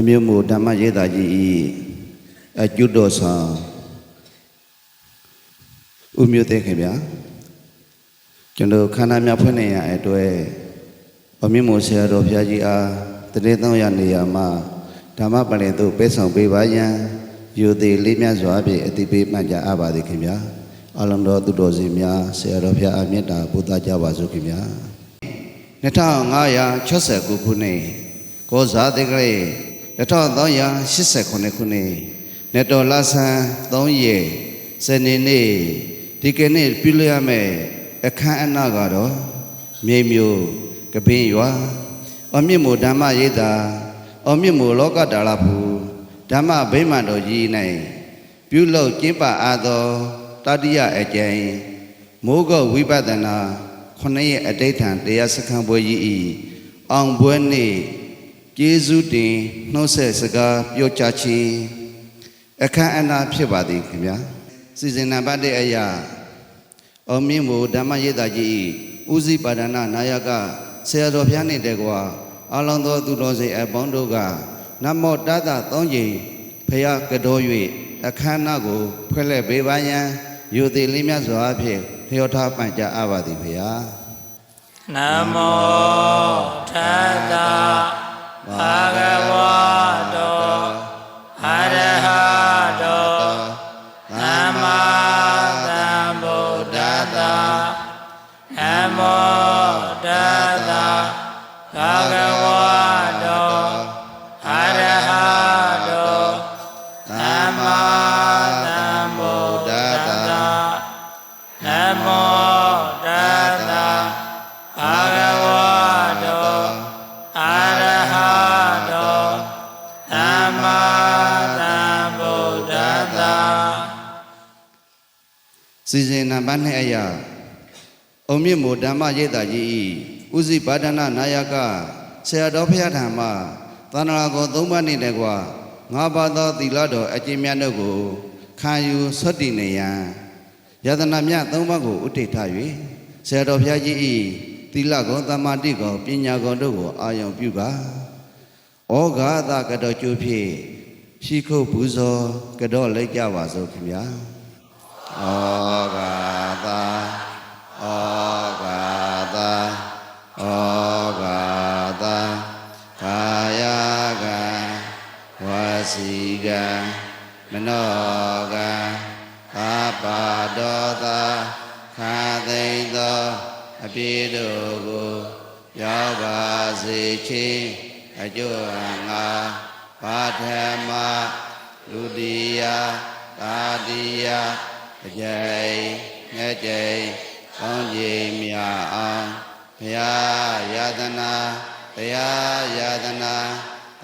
အမျိုးမို့ဓမ္မရေးတာကြီးဤအကျွတ်တော်ဆောင်ဥမျိုးတဲ့ခင်ဗျာကျွန်တော်ခန္ဓာများဖွင့်နေရတဲ့အတွက်အမျိုးမို့ဆရာတော်ဘုရားကြီးအားတရေသုံးရနေရာမှာဓမ္မပလင်သို့ပေးဆောင်ပေးပါရန်ယူသည်လေးမြတ်စွာဖြင့်အတိပေးမှတ်ကြအပ်ပါသည်ခင်ဗျာအလုံးတော်သူတော်စင်များဆရာတော်ဘုရားအမြတ်တာဘုရားကြပါစို့ခင်ဗျာ2569ခုနှစ်ကောဇာတိကရေ 1389ခုနှစ်နေတော်လာဆန်3ရက်စနေနေ့ဒီကနေ့ပြုလုပ်ရမယ့်အခမ်းအနားကတော့မြိတ်မြို့ကပင်းရွာအမြင့်မို့ဓမ္မရေးတာအမြင့်မို့လောကတာလဖူဓမ္မဗိမာန်တော်ကြီး၌ပြုလုပ်ကျင်းပအားသောတတိယအကျဉ်းမိုးကုတ်ဝိပဿနာခொနည်းရဲ့အတိဋ္ဌံတရားစခန်းပွဲကြီးဤအောင်ပွဲနေ့ ကျေးဇူးတင်နှုတ်ဆက်စကားပြောကြားခြင်းအခမ်းအနားဖြစ်ပါသည်ခင်ဗျာစီစဉ်နံပါတ်တဲ့အရာအောင်မြင့်မို့ဓမ္မရေးတာကြီးဤဦးစီးပါဒနာနာယကဆရာတော်ဘုရားနှင့်တကွာအလုံးသောသူတော်စင်အပေါင်းတို့ကနမောတတသုံးချိန်ဖရာကတော်၍အခမ်းအနားကို ဖွင့်လှစ်ပေးပါရန်ယူသည်လေးမြတ်စွာဖြင့်လျော်ထားပန်ကြားအပ်ပါသည်ဖရာနမောထသ ဘာဂဝတောအရဟတော စီစဉ်နံပါတ်2အရာအုံမြင့်မို့ဓမ္မရိပ်သာကြီးဤဥစီပါဒနာနာယကဆရာတော်ဖျားထံမှသန္တရာကိုသုံးပါးနှင့်တကွာငါးပါးသောသီလတော်အကျင့်မြတ်တို့ကိုခံယူဆွတ်တည်နေရန်ယတနာမြတ်သုံးပါးကိုဥထိတ်ထား၍ဆရာတော်ဖျားကြီးဤသီလကောသမာဓိကောပညာကောတို့ကိုအာယုံပြုကာဩဃာသကတော်ကျိုးဖြင့်ရှိခုတ်ဘူးဇောကတော်လိုက်ကြပါစို့ခင်ဗျာ မနောကံသာပါဒောတာခာသိမ့်သောအပြည့်တို့ကိုရောက်ပါစေခြင်းအကျိုးငါဘာထမလူတိယကာတိယအကျိငဲ့ကျိကောင်းကြီးမြအောင်ဘုရားယာတနာတရားယာတနာ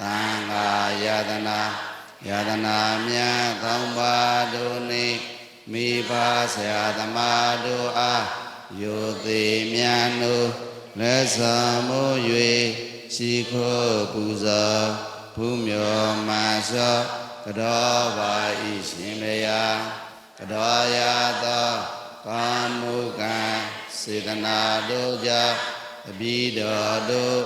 သံဃာယာတနာ ယာတနာမြတ်ကောင်းပါတို့နှင့်မိဘဆရာသမားတို့အားယုသေးမြတ်တို့လက်ဆောင်မိုး၍ရှိခိုးပူဇော်ဘုမြော်မဆောကတော်ပါဤရှင်မေယကတော်ရသောကာမုကံစေတနာတို့ကြောင့်အဘိတော်တို့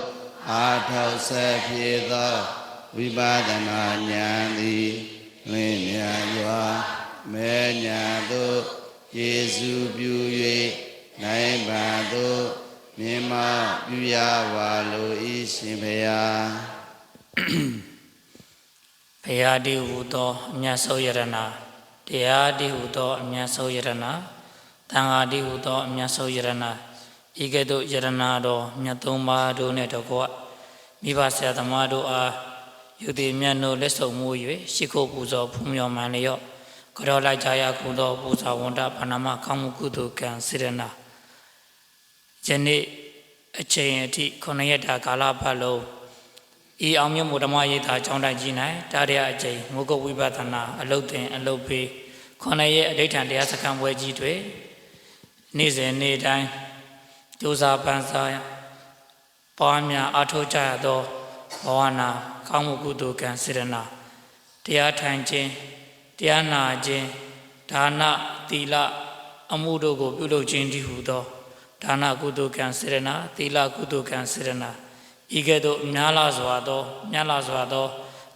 အာထောက်ဆက်ဖြစ်သော ဝိပဿနာဉာဏ်သည်လင်းမြရွာမဲညာတို့ယေရှုပြု၍နိုင်ပါတို့မြင်မပြုရပါလိုဤရှင်ဖျားဘုရားတိဟုသောအမြတ်ဆုံးယရနာတရားတိဟုသောအမြတ်ဆုံးယရနာသံဃာတိဟုသောအမြတ်ဆုံးယရနာဤကဲ့သို့ယရနာတော်မြတ်သုံးပါးတို့နှင့်တကွမိဘဆရာသမားတို့အား ယုတိမြတ်တို့လက်ဆောင်မှု၍ရှိခိုးပူဇော်ဖူးမြော်မှန်လျော့ကြောလိုက်ကြရကုသောပူဇော်ဝန္တဘာနာမကောင်းမှုကုသိုလ်ကံစေရနာယနေ့အချိန်အထိခုနှစ်ရက်တာကာလပတ်လုံးဤအောင်မြတ်မူဓမ္မရေးတာကျောင်းတိုက်ကြီး၌တာရအကျိန်ငုတ်ကဝိပဿနာအလုတ်တင်အလုတ်ပေးခொနရဲ့အဋိဋ္ဌံတရားစခန်းပွဲကြီးတွေနေ့စဉ်နေ့တိုင်းကြိုးစားပန်းစားပွားများအားထုတ်ကြရသောဘဝနာ ကောင်းမှုကုသိုလ်ကံစေရနာတရားထိုင်ခြင်းတရားနာခြင်းဒါနသီလအမှုတို့ကိုပြုလုပ်ခြင်းတည်းဟူသောဒါနကုသိုလ်ကံစေရနာသီလကုသိုလ်ကံစေရနာဤကဲ့သို့များလာစွာသောများလာစွာသော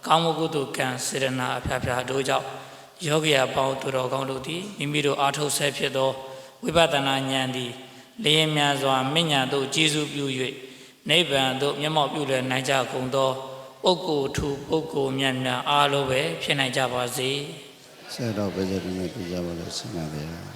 ကောင်းမှုကုသိုလ်ကံစေရနာအဖျားဖျားတို့ကြောင့်ယောဂီအပေါင်းသူတော်ကောင်းတို့သည်မိမိတို့အာထုတ်ဆဲဖြစ်သောဝိပဿနာဉာဏ်သည်လျင်မြန်စွာမြင့်ညာသို့ကျေးဇူးပြု၍နိဗ္ဗာန်သို့မျက်မှောက်ပြုလည်နိုင်ကြကုန်သော ပုဂ္ဂိုလ်ထူပုဂ္ဂိုလ်မြတ်များအားလုံးပဲဖြစ်နိုင်ကြပါစေဆရာတော်ပဲကြတယ်နဲ့ပြကြပါလို့ဆင်ပါဗျာ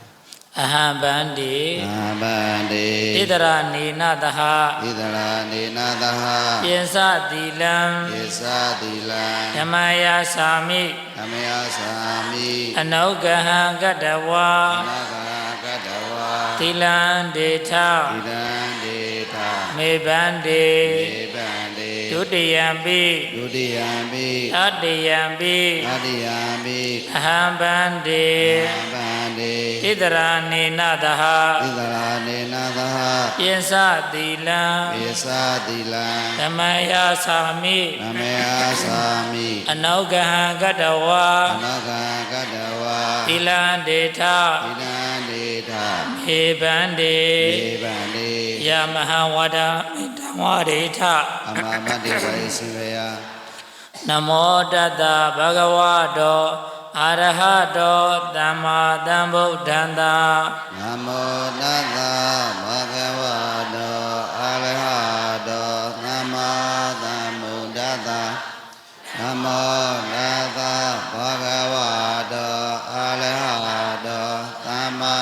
အဟံဗန္တိအာဘန္တိဣတရာနေနသဟဣဒရာနေနာသဟပိစသီလံယေသတိလံဓမ္မယာသာမိအမယသာမိအနုဂဟံကတဝါနာဂကတဝါသီလံဒေထဣဒံဒေတာမေဗန္တိေဗန္တိ ဒုတိယံပိဒုတိယံမိသတ္တိယံပိအတ္တိယံမိအဟံဗန္တိအာဘန္တိဣတရာနေနသဟဣဒရာနေနာသဟပိစသီလံယေသတိလံဓမ္မယာသာမိအမယသာမိအနုဂဟံကတဝါအနာဂကတဝါသီလံဒေထဣဒံဒေတာမေဗန္တိေဗန္တိယမဟာဝဒမေတ္တ ဝရေထအမမတိဝိစေဝယနမောတတ္တဗဂဝတောအရဟတောသမ္မာသမ္ဗုဒ္ဓံသာနမောတတ္တဗဂဝတောအရဟတောသမ္မာသမ္ဗုဒ္ဓတ္တနမောတတ္တဗဂဝတောအရဟတောသမ္မာ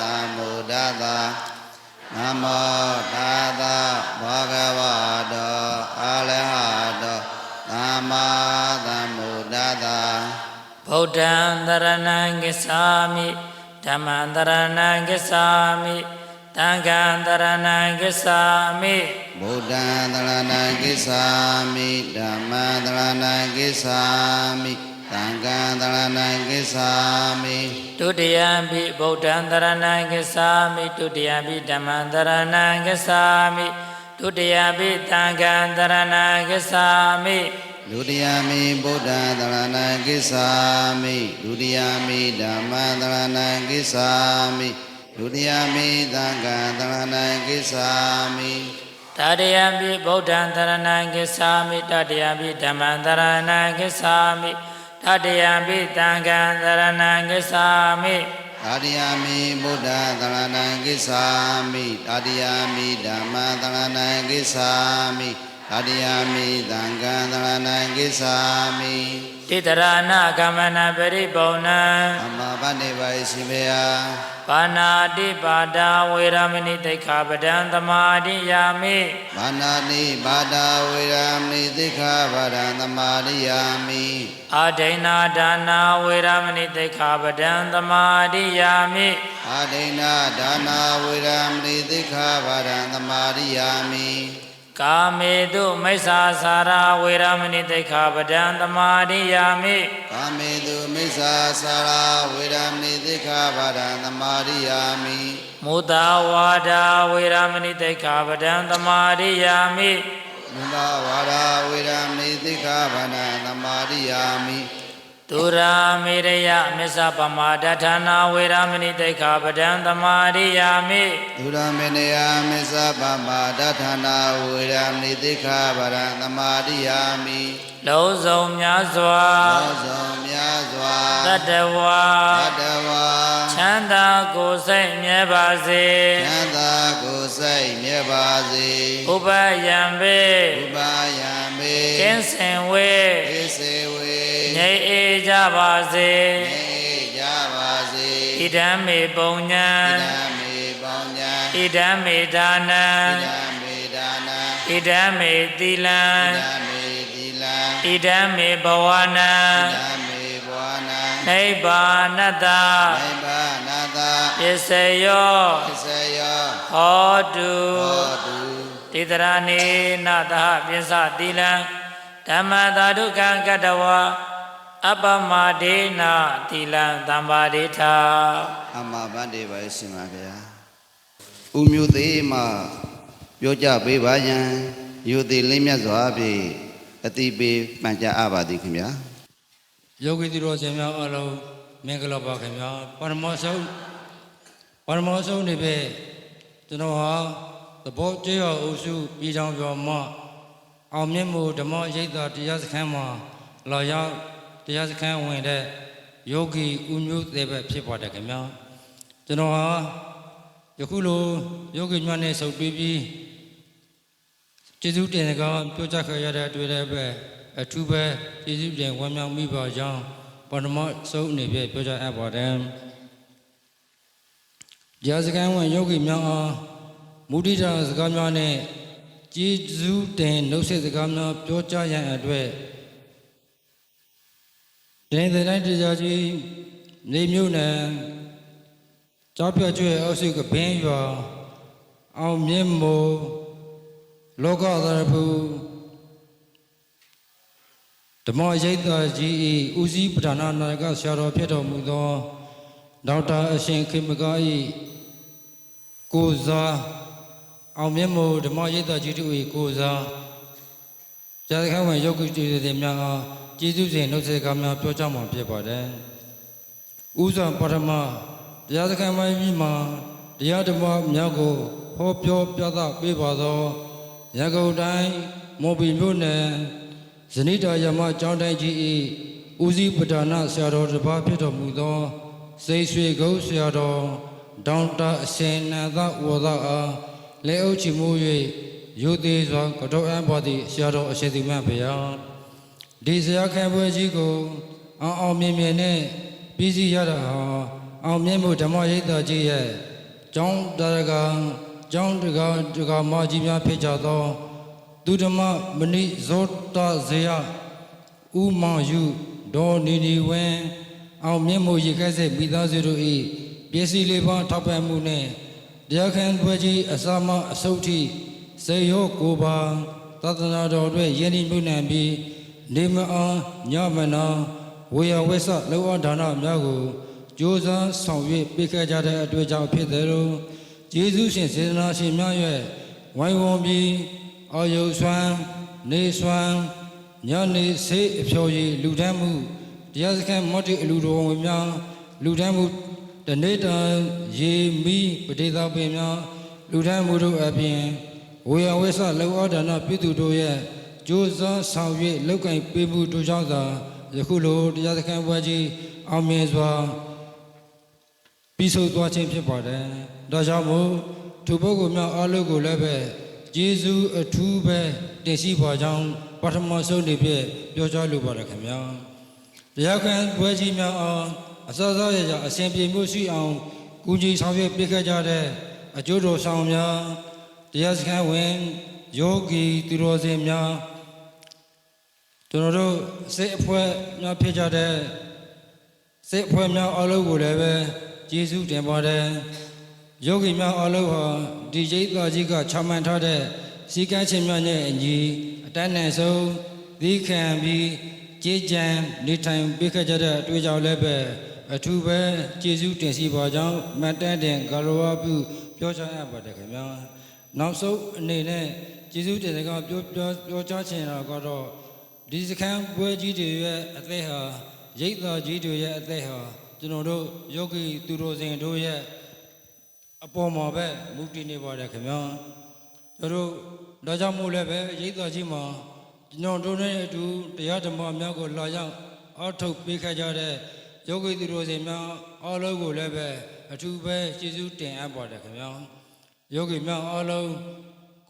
သမ္ဗုဒ္ဓတ္တနမောတ တ္တဗဂဝတောအရဟတောသမ္မာသမ္ဗုဒ္ဓတ္တဗုဒ္ဓံတရဏံဂစ္ဆာမိဓမ္မံတရဏံဂစ္ဆာမိသံဃံတရဏံဂစ္ဆာမိဗုဒ္ဓံသရဏံကိစ္ဆာမိဓမ္မံသရဏံကိစ္ဆာမိသံဃံသရဏံကိစ္ဆာမိဒုတိယံပိဗုဒ္ဓံတရဏံဂစ္ဆာမိဒုတိယံပိဓမ္မံတရဏံဂစ္ဆာမိ ဒုတိယံပိသံဃံတရဏံဂစ္ဆာမိဒုတိယမိဗုဒ္ဓံသရဏံကိစ္ဆာမိဒုတိယမိဓမ္မံသရဏံကိစ္ဆာမိဒုတိယမိသံဃံသရဏံကိစ္ဆာမိတတိယံပိဗုဒ္ဓံတရဏံဂစ္ဆာမိတတိယံပိဓမ္မံတရဏံဂစ္ဆာမိတတိယံပိသံဃံတရဏံဂစ္ဆာမိ အာရိယာမိဗုဒ္ဓံသရဏံကိစ္ဆာမိအာရိယာမိဓမ္မံသရဏံကိစ္ဆာမိအာရိယာမိသံဃံသရဏံကိစ္ဆာမိ တိတရဏကမ္မနာပရိပုံဏံအမဘနေပါရှိမေယပါဏာတိပါဒာဝေရမဏိတိခာပဒံသမာဓိယာမိဘာနာတိဘာဒာဝေရမဏိသိက္ခာပဒံသမာရိယာမိအာဒိဏဒါနာဝေရမဏိတိခာပဒံသမာဓိယာမိအာဒိဏဒါနာဝေရမဏိသိက္ခာပဒံသမာရိယာမိ ကာမေတုမိစ္ဆာစာရဝေရမဏိတိခာပဒံသမာဓိယာမိကာမေတုမိစ္ဆာစာရာဝေရမဏိသိက္ခာပဒံသမာရိယာမိမုသာဝါဒာဝေရမဏိတိခာပဒံသမာဓိယာမိမန္တဝါဒာဝေရမဏိသိက္ခာပဒံသမာရိယာမိ သူရာမေရယမစ္ဆပမာဒဌာနာဝေရမဏိတိခာပဒံသမာဓိယာမိဒုရမေနယမစ္ဆပမဒဋ္ဌာနာဝေရမဏိသိက္ခာပဒံသမာရိယာမိလုံးစုံများစွာသောဇောများစွာတတ္တဝါတတဝါချမ်းသာကိုယ်စိတ်မြဲပါစေသံသာကိုယ်စိတ်မြဲပါစေဥပယံပေဥပါယံမေကင်းစင်ဝေဧစေဝေ ငြိမ်အေးကြပါစေနေကြပါစေဣဒံမေပုံညာဣဒံမေပေါင်းညာဣဒံမေဒါနံဣဒံမေဒါနာဣဒံမေသီလံဣဒံမေသီလံဣဒံမေဘဝနံဣဒံမေဘောနာနိဗ္ဗာနတ္တနိဗ္ဗာနတပစ္စယောသစ္စယောဟောတုဟောတုတိတရဏေနတဟပစ္စသီလံဓမ္မသာဓုကံကတဝါ အပမဒေနသီလံသံပါဒိဋ္ဌာအမဘတ်တွေပါရှင်ပါဗျာဥမျိုးသေးမှပြောကြပေးပါယံယူသေးလင်းမြတ်စွာဖြင့်အတိပေးပန်ကြအပ်ပါသည်ခင်ဗျာယောဂီသူတော်စင်များအားလုံးမင်္ဂလာပါခင်ဗျာပရမောဆုံးပရမောဆုံးနေပဲကျွန်တော်ဟာသဘောကျေးရအုပ်စုပြည်ထောင်ကျော်မှအောင်မြင့်မှုဓမ္မရိပ်သာတရားစခန်းမှာလာရောက် တရားစခန်းဝင်တဲ့ယောဂီဦးမျိုးသေးပဲဖြစ်ပါတယ်ခင်ဗျာကျွန်တော်ဟာယခုလိုယောဂီများနဲ့ဆုံတွေ့ပြီးကျေးဇူးတင်စကားပြောကြားခဲ့ရတဲ့တွေ့တဲ့ပဲအထူးပဲကျေးဇူးတင်ဝမ်းမြောက်မိပါကြောင်းပထမဆုံးအနေဖြင့်ပြောကြားအပ်ပါတယ်တရားစခန်းဝင်ယောဂီများအားမုဒိတာစကားများနဲ့ကျေးဇူးတင်နှုတ်ဆက်စကားများပြောကြားရန်အတွက် ဒိန်တဲ့တိုင်းတရားကြီးနေမြို့နယ်ကြောက်ပြကျွဲအောက်စုကဘင်းရွာအောင်မြင့်မို့လောကသရဖူဓမ္မရိတ်တာကြီးဤဦးစီးပဌာနာနာယကဆရာတော်ဖြစ်တော်မူသောဒေါက်တာအရှင်ခေမကာဤကိုစားအောင်မြင့်မို့ဓမ္မရိတ်တာကြီးတို့ဤကိုစားဇာတခဝင်ယောဂီကျေးဇူးတင်များအား ကျေးဇူးရှင်နှုတ်ဆက်ကားများပြောကြားမှာဖြစ်ပါတယ်။ဥဇံပထမတရားစခန်းပိုင်းပြီးမှာတရားဓမ္မများကိုဟောပြောပြသပေးပါသောရန်ကုန်တိုင်းမော်ဘီမြို့နယ်ဇနိတာယမကျောင်းတိုင်းကြီး၏ဦးစီးပဌာနဆရာတော်တစ်ပါးဖြစ်တော်မူသောစိတ်ရွှေကုန်းဆရာတော်ဒေါက်တာအရှင်နန္ဒဝရအားလက်အုပ်ချီမှု၍ယုသေးစွာကတော့အံပါသည့်ဆရာတော်အရှင်သူမဘုရား ဒီဆရာခံပွဲကြီးကိုအောင်အောင်မြင်မြင်နဲ့ပြီးစီးရတာဟာအောင်မြင်မှုဓမ္မရိပ်သာကြီးရဲ့ကျောင်းတရားကကျောင်းတကာတကာမကြီးများဖြစ်ကြသောသူဓမ္မမဏိဇောတဇေယဥမောင်ယူဒေါ်နီနီဝင်းအောင်မြင်မှုရခဲ့စေမိသားစုတို့၏ပစ္စည်းလေးပါထောက်ပံ့မှုနှင့်တရားခံပွဲကြီးအစမအစုတ်ထိစေရောကိုပါသဒ္ဒနာတော်အတွက်ယဉ်ဤမှုနှံပြီး နေမအောင်ညမနာဝေယဝိဆလောအဒါနများကိုကြိုးစားဆောင်ရွက်ပေးခဲ့ကြတဲ့အတွေ့အကြုံဖြစ်တယ်လို့ယေရှုရှင်စေတနာရှင်များရဲ့ဝိုင်းဝန်းပြီးအာယုဆွမ်းနေဆွမ်းညနေစေးအဖြော်ရည်လူတန်းမှုတရားစခန်းမော်တိအလူတော်ဝင်များလူတန်းမှုတနေ့တန်ရေမီပဋိသပင်များလူတန်းမှုတို့အပြင်ဝေယဝိဆလောဩဒါနပြုသူတို့ရဲ့ ကြိုးစားဆောင်ရွက်လောက်ကင်ပေးမှုတို့ကြောင့်သာယခုလိုတရားစခန်းပွဲကြီးအောင်မြင်စွာပြီးဆုံးသွားခြင်းဖြစ်ပါတယ်။ဒါကြောင့်မို့သူပုဂ္ဂိုလ်များအားလုံးကိုလည်းပဲယေရှုအထူးပဲတင်ရှိပါကြောင်းပထမဆုံးနေဖြင့်ပြောကြားလိုပါတယ်ခင်ဗျာ။တရားခံပွဲကြီးများအောင်အစောစောရရအစဉ်ပြေမှုရှိအောင်ကူညီဆောင်ရွက်ပေးခဲ့ကြတဲ့အကျိုးတော်ဆောင်များတရားစခန်းဝင်ယောဂီသူတော်စင်များ ကျွန်တော်တို့စိတ်အဖွဲ့များဖြစ်ကြတဲ့စိတ်အဖွဲ့များအားလုံးကိုလည်းပဲကျေးဇူးတင်ပါတယ်ယောဂီများအားလုံးဟာဒီရိတ်သားကြီးကချမှန်ထားတဲ့စည်းကမ်းချင်းများနဲ့အညီအတန်းနဲ့ဆုံးသီးခံပြီးကြေးကြံနေထိုင်ပေးခဲ့ကြတဲ့အတွေ့အကြုံလည်းပဲအထူးပဲကျေးဇူးတင်စီပါကြောင်းမတ်တန်တင်ဂရဝပြုပြောကြားရပါတယ်ခင်ဗျာနောက်ဆုံးအနေနဲ့ကျေးဇူးတင်စကားပြောပြောပြောကြားချင်တာကတော့ ဒီစခန်းပွဲကြီးတွေရဲ့အသက်ဟာရိတ်သားကြီးတွေရဲ့အသက်ဟာကျွန်တော်တို့ယောဂီသူတော်စင်တို့ရဲ့အပေါ်မှာပဲမူတည်နေပါတယ်ခင်ဗျာတို့တို့ဒါကြောင့်မို့လည်းပဲရိတ်သားကြီးမှာကျွန်တော်တို့နဲ့အတူတရားဓမ္မများကိုလာရောက်အောက်ထုတ်ပေးခဲ့ကြတဲ့ယောဂီသူတော်စင်များအားလုံးကိုလည်းပဲအထူးပဲကျေးဇူးတင်အပ်ပါတယ်ခင်ဗျာယောဂီများအားလုံး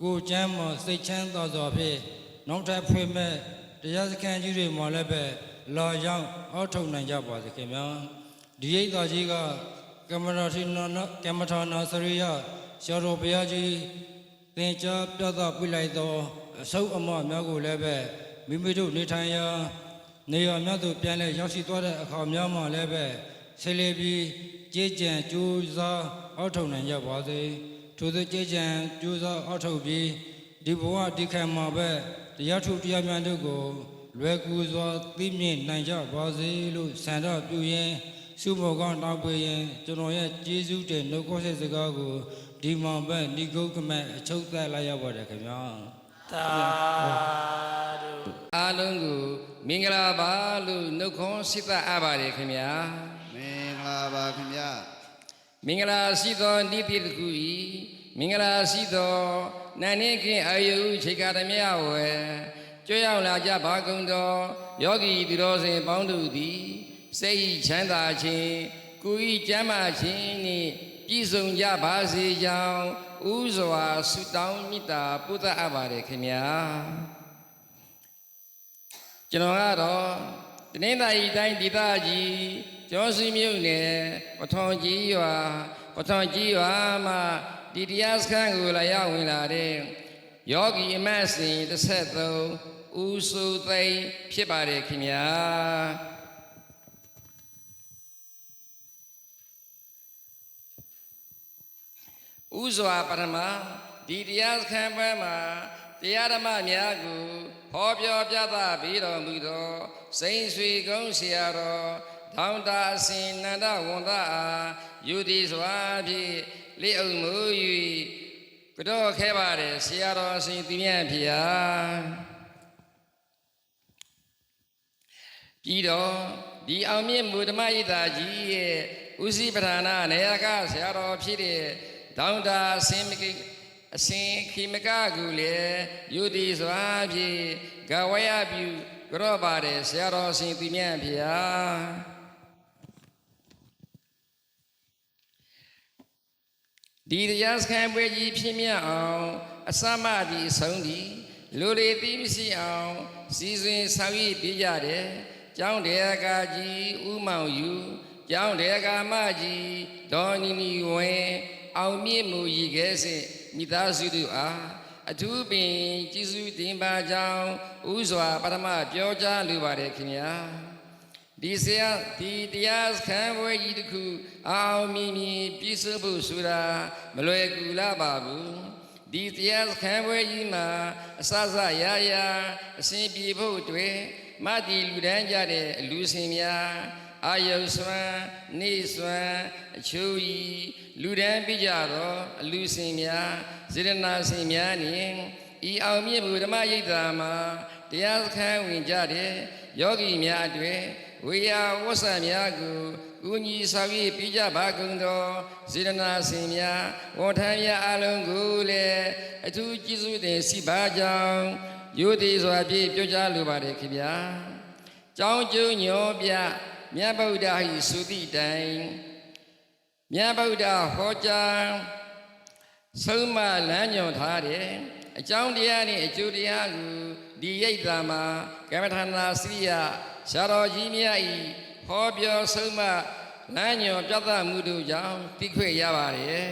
ကိုယ်ချမ်းမစိတ်ချမ်းသာစွာဖြင့်နောက်ထပ်ဖွင့်မဲ့ တရားစခန်းကြီးတွေမှာလည်းပဲလာရောက်အောက်ထုတ်နိုင်ကြပါစေခင်ဗျာဒီရိတ်သားကြီးကကမ္မရာထိနာနကမ္မထာနာစရိယဆရာတော်ဘုရားကြီးသင်ကြားပြသပြလိုက်သောအဆုပ်အမများကိုလည်းပဲမိမိတို့နေထိုင်ရာနေရာများသို့ပြန်လဲရောက်ရှိသွားတဲ့အခါများမှာလည်းပဲဆယ်လေပြီးကြေးကြံကြိုးစားအောက်ထုတ်နိုင်ကြပါစေထိုသို့ကြည်ကြံကြိုးစားအောက်ထုတ်ပြီး ဒီဘဝဒီခံမှာပဲတရားထုတရားများတို့ကိုလွယ်ကူစွာသိမြင်နိုင်ကြပါစေလို့ဆန္ဒပြုရင်းစုမောကောင်းတောင်းပေးရင်ကျွန်တော်ရဲ့ကျေးဇူးတင်နှုတ်ခွန်းဆက်စကားကိုဒီမောင်ဘက်ဏိကုတ်ကမတ်အချုပ်သက်လိုက်ရပါတယ်ခင်ဗျာသာဓုအားလုံးကိုမင်္ဂလာပါလို့နှုတ်ခွန်းစိတ်သက်အပ်ပါတယ်ခင်ဗျာမင်္ဂလာပါခင်ဗျာမင်္ဂလာရှိသောနေ့တစ်ခုဤမင်္ဂလာရှိသော နာနေခင်အာယုချိန်ကာသမျှဝယ်ကြွရောက်လာကြပါကုန်သောယောဂီသူတော်စင်ပေါင်းတို့သည်စိတ်ချမ်းသာခြင်းကိုယ်ဤကျမ်းမာခြင်းနှင့်ပြည့်စုံကြပါစေကြောင်းဥစွာဆုတောင်းမေတ္တာပို့သအပ်ပါတယ်ခင်ဗျာကျွန်တော်ကတော့တနင်္သာရီတိုင်းဒေသကြီးကျောစီမြို့နယ်ပထောင်ကြီးရွာပထောင်ကြီးရွာမှာ ဒီတရားစခန်းကိုလာရောက်ဝင်လာတဲ့ယောဂီအမတ်စဉ်33ဦးစုသိန်းဖြစ်ပါတယ်ခင်ဗျာဥစွာပထမဒီတရားစခန်းပွဲမှာတရားဓမ္မများကိုဟောပြောပြသပြီးတော်မူသောစိန်ဆွေကုန်းဆရာတော်ဒေါင်တာအစဉ်နန္ဒဝန်သအားယူသည်စွာဖြင့် လိအုံမူ၍ကြောခဲပါတယ်ဆရာတော်အစဉ်သူမြတ်ဖျားပြီးတော့ဒီအောင်မြင့်မူဓမ္မဣတာကြီးရဲ့ဥစီပဌာနာနေရာကဆရာတော်ဖြစ်တဲ့ဒေါင်တာအစင်မကိအစင်ခိမကကူလေယုတိစွာဖြင့်ဂဝယပြုကြော့ပါတယ်ဆရာတော်ရှင်သူမြတ်ဖျား ဒီတရားစခန်းပွဲကြီးဖြစ်မြတ်အောင်အစမဒီအဆုံးဒီလူတွေသိမရှိအောင်စီစဉ်ဆောင်ရွက်ပြကြတယ်။ကျောင်းတေကကြီးဥမောင်ယူကျောင်းတေကမကြီးဒေါ်နီနီဝင်းအောင်မြင့်မူရီခဲစစ်မိသားစုတို့အားအထူးပင်ကျေးဇူးတင်ပါကြောင်းဥစွာပထမပြောကြားလိုပါတယ်ခင်ဗျာ။ ဒီဆရာဒီတရားစခန်းဘွဲကြီးတစ်ခုအောင်မြင်မြင်ပြည့်စုံဖို့ဆိုတာမလွယ်ကူလာပါဘူးဒီတရားစခန်းဘွဲကြီးမှာအစစရရအစဉ်ပြေဖို့အတွက်မတည်လူတန်းကြတဲ့အလူစင်များအာယုစွမ်းနေစွမ်းအချိုးကြီးလူတန်းပြကြတော့အလူစင်များစေရနာစင်များနှင့်ဤအောင်မြင့်ဘုဓမ္မရိပ်သာမှာတရားစခန်းဝင်ကြတဲ့ယောဂီများအတွေ့ ဝေယဝဆများကိုကုညီဆောင်ရည်ပြကြပါကုန်သောစေရနာစင်များဝန်ထမ်းများအလုံးကိုလည်းအထူးကျေးဇူးတင်ရှိပါကြောင်းယုတိစွာဖြင့်ပြောကြားလိုပါတယ်ခင်ဗျာ။ကြောင်းကျုံညောပြမြတ်ဗုဒ္ဓဟိသုတိတိုင်မြတ်ဗုဒ္ဓဟောကြားဆုံးမလမ်းညွှန်ထားတဲ့အကြောင်းတရားနဲ့အကျိုးတရားကိုဒီရိတ်တာမှာကမ္မထာနာစိယ ဆရာတော်ကြီးမြတ်ဤဟောပြောဆုံးမလမ်းညွှန်ပြသမှုတို့ကြောင့်သိခွင့်ရပါတယ်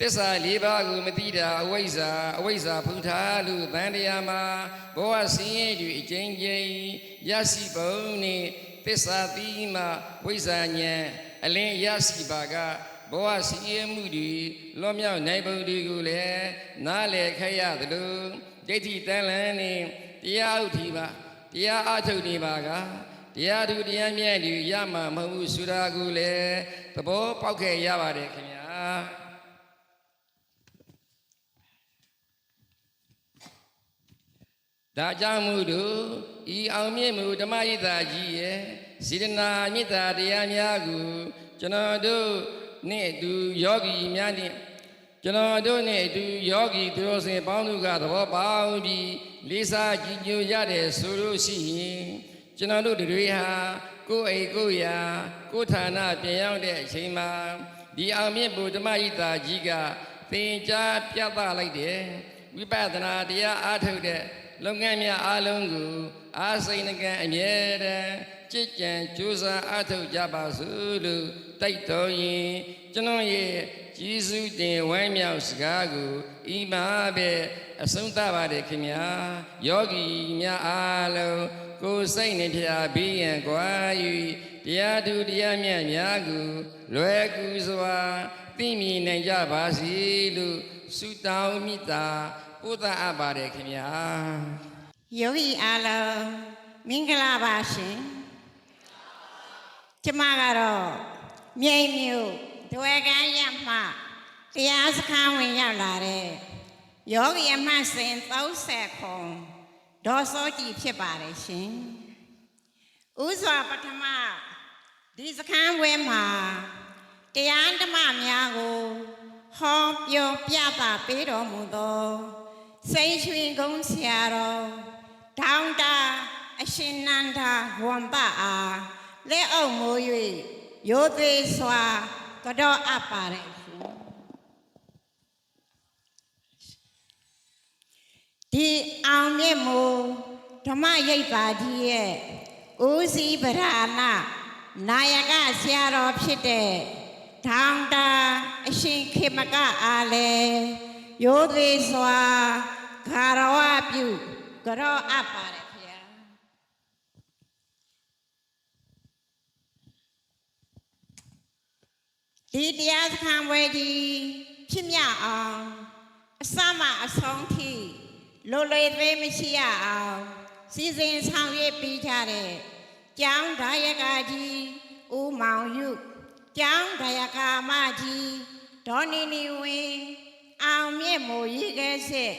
တစ္ဆာ၄ပါးကိုမသိတာအဝိဇ္ဇာအဝိဇ္ဇာဖုထားလို့တန်တရားမှာဘောဝဆင်းရဲတွေအကျဉ်းချင်းရရှိပုံနဲ့တစ္ဆာတိမှဝိဇ္ဇာဉာဏ်အလင်းရရှိပါကဘဝစီရင်မှုတွေလွန်မြောက်နိုင်ပုံတွေကိုလည်းနားလည်ခဲ့ရသလိုဒိဋ္ဌိတန်လန်းနေတရားဥထီပါ တရားအထုတ်နေပါကတရားသူတရားမြတ်တွေရမှာမဟုတ်ဘူးဆိုတာကိုလည်းသဘောပေါက်ခဲ့ရပါတယ်ခင်ဗျာဒါကြောင့်မို့လို့ဤအောင်မြင့်မှုဓမ္မဣတာကြီးရဲ့စေတနာမေတ္တာတရားများကိုကျွန်တော်တို့နဲ့အတူယောဂီများနဲ့ ကျွန်တော်တို့နဲ့အတူယောဂီသူတော်စင်ပေါင်းတို့ကသဘောပေါက်ပြီးလေးစားကြည်ညိုရတဲ့ဆိုလို့ရှိရင်ကျွန်တော်တို့တွေဟာကိုယ်အိမ်ကိုယ်ရာကိုယ်ဌာနပြင်ရောက်တဲ့အချိန်မှာဒီအောင်မြင့်ဘုဒ္ဓမဣတာကြီးကသင်ကြားပြသလိုက်တယ်ဝိပဿနာတရားအားထုတ်တဲ့လုပ်ငန်းများအားလုံးကိုအာစိန်ကံအမြဲတမ်း ကြည်ကြံကြိုးစားအားထုတ်ကြပါစို့လို့တိုက်တော်ရင်ကျွန်တော်ရဲ့ကျေးဇူးတင်ဝမ်းမြောက်စကားကိုဤမှာပဲအဆုံးသတ်ပါတယ်ခင်ဗျာယောဂီများအားလုံးကိုယ်စိတ်နှပြပြီးရန်ကွာ၍တရားသူတရားမြတ်များကိုလွယ်ကူစွာသိမြင်နိုင်ကြပါစေလို့ဆုတောင်းမိတာပို့သအပ်ပါတယ်ခင်ဗျာယောဂီအားလုံးမင်္ဂလာပါရှင် ကျမကတော့မြိတ်မြို့ဒွယ်ကန်းရမှတရားစခန်းဝင်ရောက်လာတဲ့ယောဂီအမှတ်စဉ်30ခုဒေါ်စောကြည်ဖြစ်ပါတယ်ရှင်ဥစွာပထမဒီစခန်းဝဲမှာတရားဓမ္မများကိုဟောပြောပြသပေးတော်မူသောစိန်ရွှင်ကုန်းဆရာတော်ဒေါင်တာအရှင်နန္ဒာဝံပအား လက်အုပ်မိုး၍ရိုးသေးစွာကတော့အပ်ပါတယ်ရှင်ဒီအောင်မြင့်မို့ဓမ္မရိပ်ပါကြီးရဲ့ဦးစီးပဓာနာနာယကဆရာတော်ဖြစ်တဲ့ဒေါန်တာအရှင်ခေမကအားလဲရိုးသေးစွာခါရဝပြုကတော့အပ်ပါတယ်ဖေ။ ဒီတရားစခန်းဝဲကြီးဖြစ်မြအောင်အစမအဆုံးထိလိုလေသေးမရှိရအောင်စီစဉ်ဆောင်ရွက်ပြီးကြတဲ့ကျောင်းဒါယကာကြီးဦးမောင်ယုကျောင်းဒါယကာမကြီးဒေါ်နီနီဝင်းအောင်မြင့်မိုးရေးခဲ့စစ်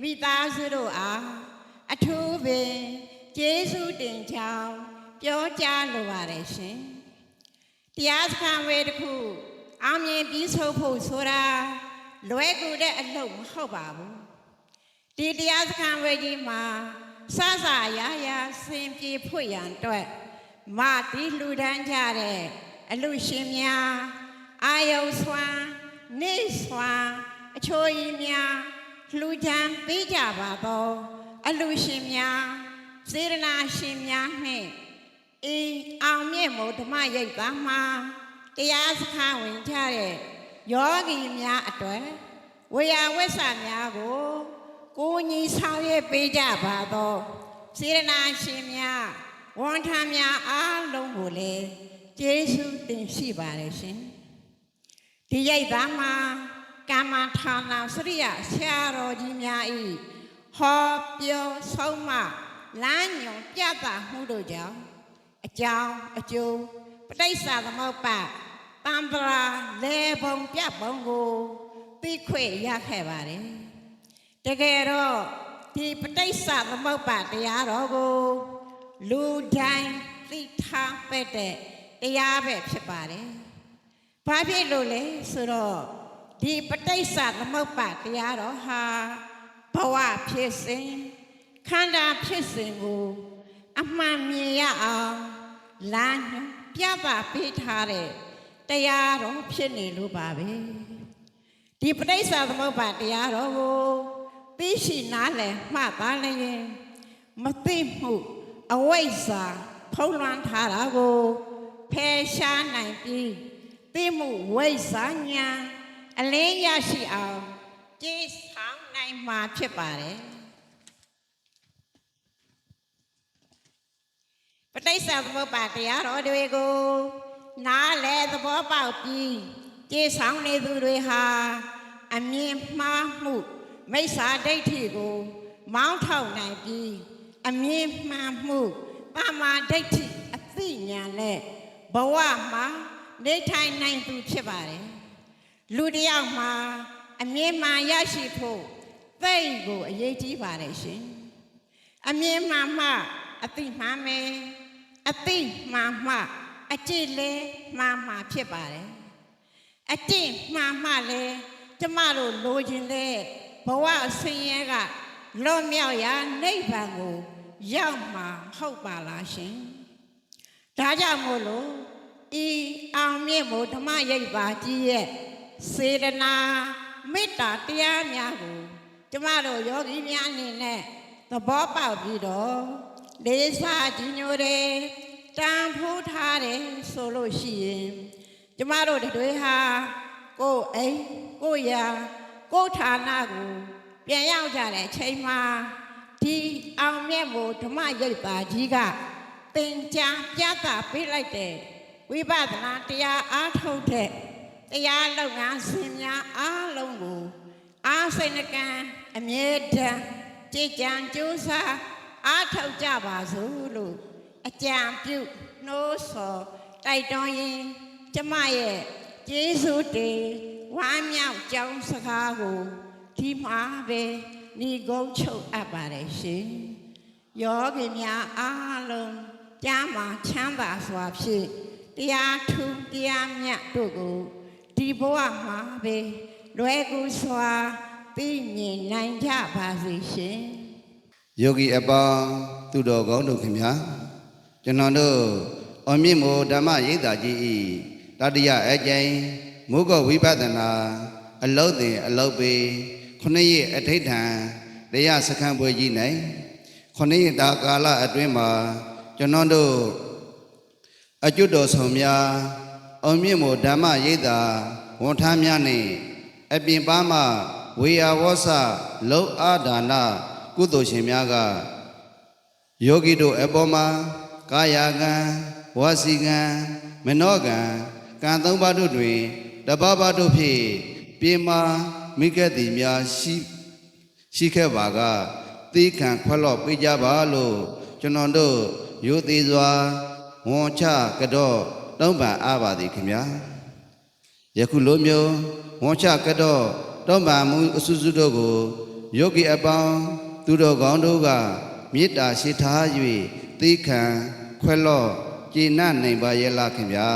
မိသားစုတို့အားအထူးပင်ကျေးဇူးတင်ကြောင်းပြောကြားလိုပါတယ်ရှင်တရားစခန်းဝဲတစ်ခု အောင်မြင်ပြီးဆုံးဖို့ဆိုတာလွယ်ကူတဲ့အလုပ်မဟုတ်ပါဘူးဒီတရားစခန်းဝဲကြီးမှာစစရာရာစင်ပြေဖွရန်အတွက်မတီလှူဒန်းကြတဲ့အလူရှင်များအာယုံဆွမ်းနေဆွမ်းအချိုးကြီးများလှူဒန်းပေးကြပါတော့အလူရှင်များစေရနာရှင်များနှင့်အေးအောင်မြင့်မို့ဓမ္မရိပ်ပါမှာ တရားစခန်းဝင်ကြတဲ့ယောဂီများအတွေ့ဝေယဝိဆာများကိုကိုကြီးဆောင်ရွက်ပေးကြပါသောစေရနာရှင်များဝန်ထမ်းများအားလုံးကိုလည်းကျေးဇူးတင်ရှိပါတယ်ရှင်ဒီရိပ်ပါမှာကာမဌာနစရိယဆရာတော်ကြီးများဤဟောပြောဆုံးမလမ်းညွန်ပြသမှုတို့ကြောင့်အကြောင်းအကျိုးပဋိစ္စသမုပ္ပါ တံပရာလေဘုံပြတ်ဘုံကိုသိခွေရခဲ့ပါတယ်တကယ်တော့ဒီပဋိစ္စသမုပ္ပါတရားတော်ကိုလူတိုင်းသိထားပဲ့တဲ့တရားပဲဖြစ်ပါတယ်ဘာဖြစ်လို့လဲဆိုတော့ဒီပဋိစ္စသမုပ္ပါတရားတော်ဟာဘဝဖြစ်စဉ်ခန္ဓာဖြစ်စဉ်ကို အမှန်မြင်ရအောင်လမ်းညွှန်ပြသပေးထားတဲ့ တရားတော်ဖြစ်နေလို့ပါပဲဒီပဋိစ္စသမုပ္ပါတရားတော်ကိုသိရှိနားလည်မှတ်သားလျင်မသိမှုအဝိဇ္ဇာဖုံးလွှမ်းထားတာကိုဖယ်ရှားနိုင်ပြီးသိမှုဝိဇ္ဇာညာအလင်းရရှိအောင်ကြည်ဆောင်နိုင်မှာဖြစ်ပါတယ်ပဋိစ္စသမုပ္ပါတရားတော်တွေကို နားလဲသဘောပေါက်ပြီးကျေဆောင်နေသူတွေဟာအမြင်မှားမှုမိစ္ဆာဒိဋ္ဌိကို မောင်းထောက်နိုင်ပြီးအမြင်မှားမှုပါမာဒိဋ္ဌိအသိဉာဏ်နဲ့ဘဝမှာနေထိုင်နိုင်သူဖြစ်ပါတယ်လူတစ်ယောက်မှာအမြင်မှန်ရရှိဖို့သိကိုအရေးကြီးပါတယ်ရှင်အမြင်မှန်မှအတိမှန်မယ်အတိမှန်မှ အကျင့်လဲမှန်မှဖြစ်ပါတယ်အကျင့်မှန်မှလဲကျမတို့လိုချင်တဲ့ဘဝအစင်းရဲကလွတ်မြောက်ရာနိဗ္ဗာန်ကိုရောက်မှာဟုတ်ပါလားရှင်ဒါကြောင့်မို့လို့ဤအောင်မြင့်မို့ဓမ္မရိပ်ပါကြီးရဲ့စေတနာမေတ္တာတရားများကိုကျမတို့ယောဂီများအနေနဲ့သဘောပေါက်ပြီးတော့လေးစားကြည်ညိုတယ် တန်ဖိုးထားတယ်ဆိုလို့ရှိရင်ကျမတို့တွေဟာကိုယ်အိမ်ကိုယ်ရာကိုယ်ဌာနကိုပြန်ရောက်ကြတဲ့အချိန်မှာဒီအောင်မြတ်မို့ဓမ္မရိပ်ပါကြီးကသင်ကြားပြသပေးလိုက်တဲ့ဝိပဿနာတရားအားထုတ်တဲ့တရားလုပ်ငန်းစဉ်များအားလုံးကိုအားစိတ်နှကံအမြဲတမ်းကြည်ကြံကြိုးစားအားထုတ်ကြပါစို့လို့အ ကြံပြုနှိုးဆော်တိုက်တွန်းရင်ကျမရဲ့ကျေးဇူးတင်ဝမ်းမြောက်ကြောင်းစကားကိုဒီမှာပဲဏီကုန်းချုပ်အပ်ပါတယ်ရှင်ယောဂီများအားလုံးကျမ်းမာချမ်းသာစွာဖြင့်တရားထူးတရားမြတ်တို့ကိုဒီဘဝမှာပဲလွယ်ကူစွာသိမြင်နိုင်ကြပါစေရှင်ယောဂီအပေါင်းသူတော်ကောင်းတို့ခင်ဗျာ ကျွန်တော်တို့အမြင့်မို့ဓမ္မရိပ်သာကြီးဤတတိယအကျိန်မုဂ္ဂဝိပဿနာအလုတ်တင်အလုတ်ပေခொနှစ်ရက်အထိဋ္ဌံတရားစခန်းပွဲကြီး၌ခொနှစ်ရက်တာကာလအတွင်းမှာကျွန်တော်တို့အကျွတ်တော်ဆောင်များအမြင့်မို့ဓမ္မရိပ်သာဝန်ထမ်းများနှင့်အပြင်ပါမှဝေယဝောစလောအာဒါနကုသိုလ်ရှင်များကယောဂီတို့အပေါ်မှာ ကာယကံဝစီကံမနောကံကံသုံးပါးတို့တွင်တပ္ပပတို့ဖြင့်ပြေမာမိကက်သည်များရှိရှိခဲ့ပါကသီးခံခွက်လော့ပေးကြပါလို့ကျွန်တော်တို့ရိုသေစွာဝန်ချကတော့တောင်းပန်အားပါသည်ခင်ဗျာယခုလိုမျိုးဝန်ချကတော့တောင်းပန်မှုအစွစုတို့ကိုယောဂီအပေါင်းသူတော်ကောင်းတို့ကမေတ္တာရှိထား၍သီးခံ ခွဲလော့ကျေနပ်နိုင်ပါရဲ့လားခင်ဗျာ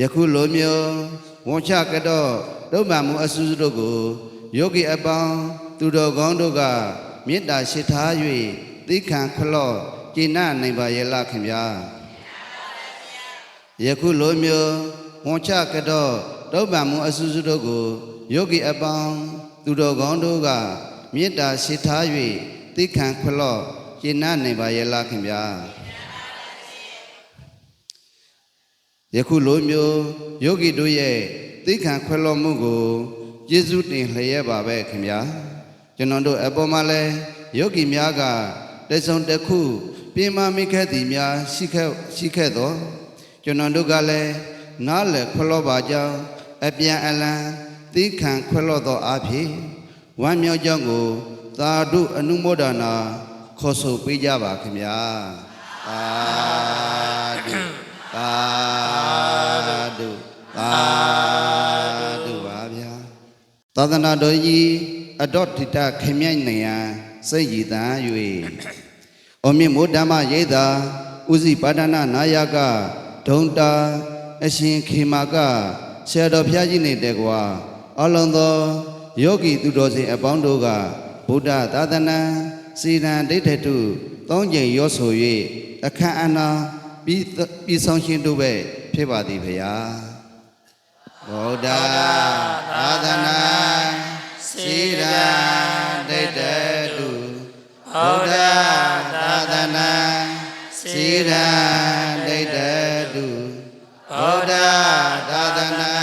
ယခုလိုမျိုးဝန်ချကတော့ဒုဗ္ဗမှုအဆူဆူတို့ကိုယောဂီအပေါင်းသူတော်ကောင်းတို့ကမေတ္တာရှိထား၍သီးခံခွဲလော့ကျေနပ်နိုင်ပါရဲ့လားခင်ဗျာယခုလိုမျိုးဝန်ချကတော့ဒုဗ္ဗမှုအဆူဆူတို့ကိုယောဂီအပေါင်းသူတော်ကောင်းတို့ကမေတ္တာရှိထား၍သိခံခွလော့ ကျင့်နာနိုင်ပါရဲ့လားခင်ဗျာယခုလိုမျိုးယောဂီတို့ရဲ့သိခံခွလော့မှုကိုကျေးဇူးတင်လျက်ပါပဲခင်ဗျာကျွန်တော်တို့အပေါ်မှာလဲယောဂီများကတဆုံတစ်ခုပြင်မမိခဲ့သည်များရှိခဲ့ရှိခဲ့တော့ကျွန်တော်တို့ကလည်းနားလည်ခွလော့ပါကြောင်းအပြန်အလှန်သိခံခွလော့သောအဖြစ်ဝမ်းမြောက်ကြောင်းကိုသာဓုအနုမောဒနာ ခေါ်ဆိုပေးကြပါခင်ဗျာသာဓုသာဓုသာဓုပါဗျာသာသနာတော်ကြီးအတော်တိတခင်မြိုက်နေရန်စိတ်ရည်တန်၍အမြင့်မိုးဓမ္မရိပ်သာဥစီပါဒနာနာယကဒုံတာအရှင်ခေမာကဆရာတော်ဘုရားကြီးနေတဲ့ကွာအလုံးသောယောဂီသူတော်စင်အပေါင်းတို့ကဗုဒ္ဓသာသနာ စီရန်ဒိဋ္ဌတုသုံးကြိမ်ရောဆို၍အခမ်းအနားပြီးပြီးဆောင်ရှင်တို့ပဲဖြစ်ပါသည်ဖရာဗုဒ္ဓသာသနာစီရန်ဒိဋ္ဌတုဗုဒ္ဓသာသနာစီရန်ဒိဋ္ဌတုဗုဒ္ဓသာသနာ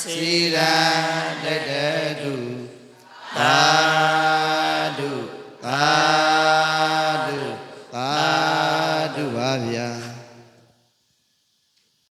စီရ